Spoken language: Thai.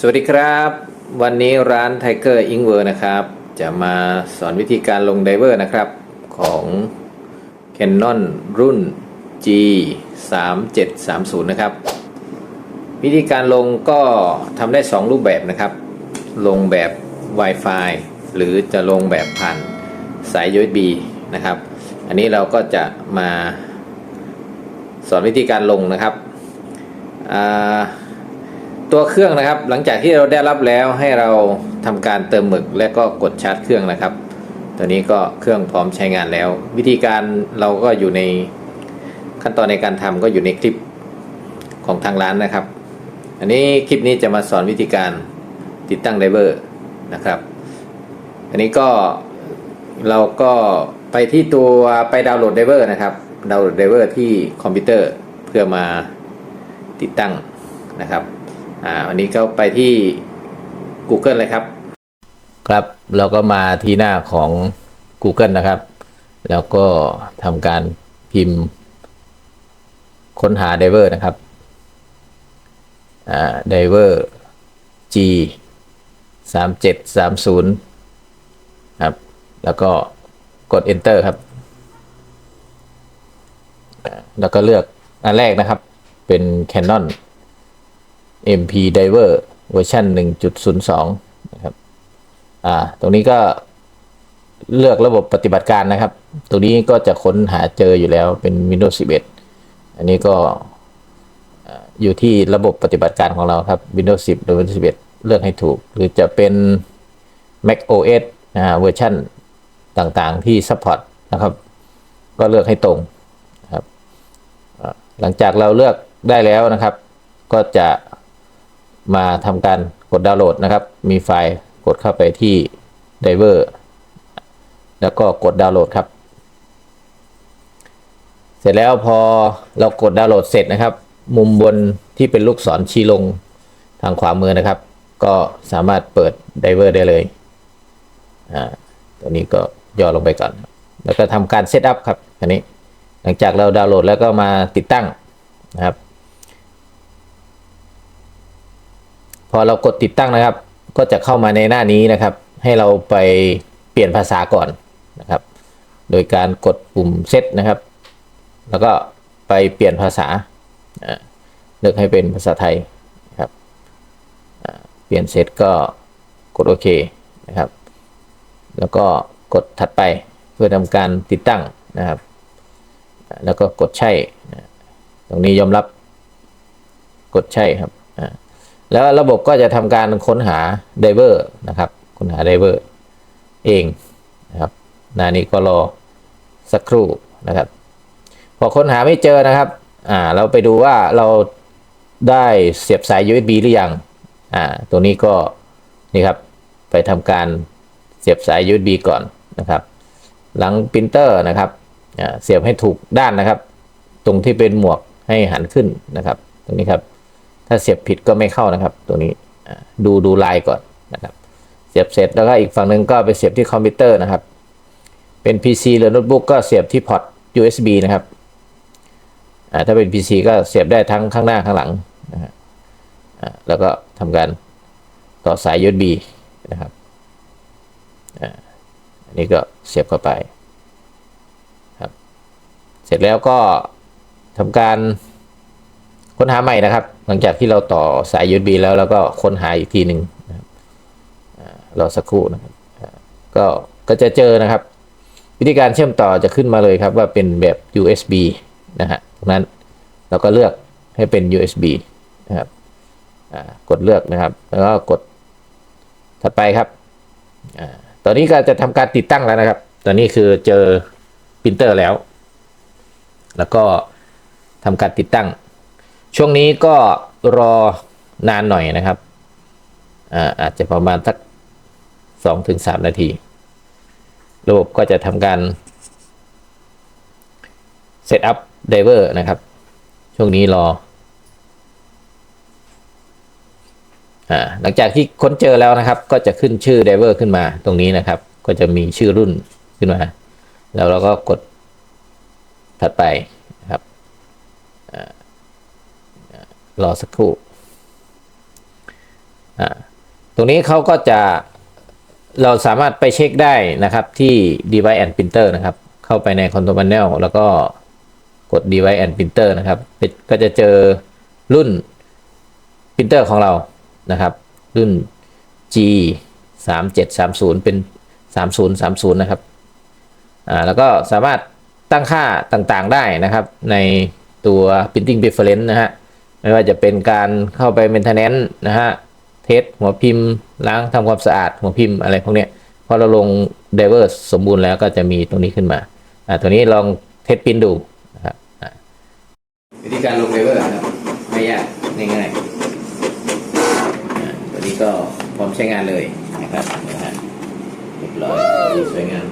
สวัสดีครับ วันนี้ร้าน Tiger i n k w o r นะครับ จะมาสอนวิธีการลงไดเวอร์นะครับ ของ Canon รุ่น G 3 7 3 0นะครับ วิธีการลงก็ทำได้ 2 รูปแบบนะครับ ลงแบบ Wi-Fi หรือจะลงแบบผ่านสาย USB นะครับ อันนี้เราก็จะมาสอนวิธีการลงนะครับอ่า ตัวเครื่องนะครับ หลังจากที่เราได้รับแล้วให้เราทำการเติมหมึกและก็กดชาร์จเครื่องนะครับ ตัวนี้ก็เครื่องพร้อมใช้งานแล้ว วิธีการเราก็อยู่ในขั้นตอนในการทำก็อยู่ในคลิปของทางร้านนะครับ อันนี้คลิปนี้จะมาสอนวิธีการติดตั้งไดเวอร์นะครับ อันนี้ก็เราก็ไปที่ตัวไปดาวน์โหลดไดเวอร์นะครับ ดาวน์โหลดไดเวอร์ที่คอมพิวเตอร์เพื่อมาติดตั้งนะครับ อ่าวันนี้ก็ไปที่ Google เลยครับ ครับเราก็มาที่หน้าของ Google นะครับ แล้วก็ทำการพิมพ์ ค้นหา diver นะครับอ่า diver G 3 7 3 0ครับ แล้วก็กด enter ครับ แล้วก็เลือกอันแรกนะครับ เป็น Canon MP Diver เวอร์ชัน1.02 นะครับ อ่า ตรงนี้ก็เลือกระบบปฏิบัติการนะครับ ตรงนี้ก็จะค้นหาเจออยู่แล้วเป็น Windows 11 อันนี้ก็อยู่ที่ระบบปฏิบัติการของเราครับ Windows 10 หรือ Windows 11 เลือกให้ถูก หรือจะเป็น Mac OS อ่าเวอร์ชันต่างๆที่ support นะครับ ก็เลือกให้ตรงครับ หลังจากเราเลือกได้แล้วนะครับ ก็จะ มาทำการกดดาวน์โหลดนะครับ มีไฟล์กดเข้าไปที่ Diver แล้วก็กดดาวน์โหลดครับ เสร็จแล้วพอเรากดดาวน์โหลดเสร็จนะครับ มุมบนที่เป็นลูกศรชี้ลงทางขวามือนะครับ ก็สามารถเปิด Diver ได้เลยอ่าตัวนี้ก็ย่อลงไปก่อน แล้วก็ทำการเซตอัพครับอันนี้ หลังจากเราดาวน์โหลดแล้วก็มาติดตั้งนะครับ อเรากดติดตั้งนะครับ ก็จะเข้ามาในหน้านี้นะครับ ให้เราไปเปลี่ยนภาษาก่อนนะครับ โดยการกดปุ่มเซตนะครับ แล้วก็ไปเปลี่ยนภาษาเลือกให้เป็นภาษาไทยนะครับเปลี่ยนเสร็จก็กดโอเคนะครับ แล้วก็กดถัดไปเพื่อทำการติดตั้งนะครับ แล้วก็กดใช่ ตรงนี้ยอมรับ กดใช่ครับอ่า แล้วระบบก็จะทำการค้นหาไดเวอร์นะครับ ค้นหาไดเวอร์เองนะครับนานี้ก็รอสักครู่นะครับ พอค้นหาไม่เจอนะครับอ่าเราไปดูว่าเราได้เสียบสาย USB หรือยังอ่าตัวนี้ก็นี่ครับไปทำการเสียบสาย USB ก่อนนะครับ หลังปรินเตอร์นะครับอ่าเสียบให้ถูกด้านนะครับ ตรงที่เป็นหมวกให้หันขึ้นนะครับ ตรงนี้ครับ ถ้าเสียบผิดก็ไม่เข้านะครับ ตัวนี้ดูดูลายก่อนนะครับ เสียบเสร็จแล้วก็อีกฝั่งหนึ่งก็ไปเสียบที่คอมพิวเตอร์นะครับ เป็น PC หรือโน้ตบุ๊กก็เสียบที่พอร์ต USB นะครับถ้าเป็น PC ก็เสียบได้ทั้งข้างหน้าข้างหลังนะฮะแล้วก็ทำการต่อสาย USB นะครับอันนี้ก็เสียบเข้าไปครับ เสร็จแล้วก็ทำการ ค้นหาใหม่นะครับ หลังจากที่เราต่อสาย USB แล้วแล้วก็ค้นหาอีกทีหนึ่งรอสักครู่นะครับก็ก็จะเจอนะครับ วิธีการเชื่อมต่อจะขึ้นมาเลยครับว่าเป็นแบบ USB นะฮะตรงนั้นเราก็เลือกให้เป็น USB นะครับกดเลือกนะครับ แล้วก็กดถัดไปครับอตอนนี้ก็จะทำการติดตั้งแล้วนะครับ ตอนนี้คือเจอปรินเตอร์แล้ว แล้วก็ทำการติดตั้ง ช่วงนี้ก็รอนานหน่อยนะครับอาอาจจะประมาณสักสองถึงสามนาที ระบบก็จะทำการเซตอัพไดเวอร์นะครับ ช่วงนี้รออหลังจากที่ค้นเจอแล้วนะครับ ก็จะขึ้นชื่อไดเวอร์ขึ้นมาตรงนี้นะครับ ก็จะมีชื่อรุ่นขึ้นมา แล้วเราก็กดถัดไปนะครับ รอสักครู่ ตรงนี้เขาก็จะเราสามารถไปเช็คได้นะครับที่ device and printer นะครับ เข้าไปใน control panel แล้วก็กด device and printer นะครับ ก็จะเจอรุ่นปรินเตอร์ของเรานะครับ รุ่น G 3 7 3 0เป็น 30 30 นะครับ อ่า แล้วก็สามารถตั้งค่าต่างๆได้นะครับ ในตัว printing preference นะฮะ ไม่ว่าจะเป็นการเข้าไป maintenance นะฮะเทสหัวพิมพ์ล้างทำความสะอาดหัวพิมพ์อะไรพวกเนี้ยพอเราลง driver สมบูรณ์แล้วก็จะมีตรงนี้ขึ้นมาอ่าตัวนี้ลองเทสพินดูนะครับวิธีการลง driver นะครับไม่ยากง่ายๆอ่าตัวนี้ก็พร้อมใช้งานเลยนะครับนะฮะเรียบร้อยสวยงาม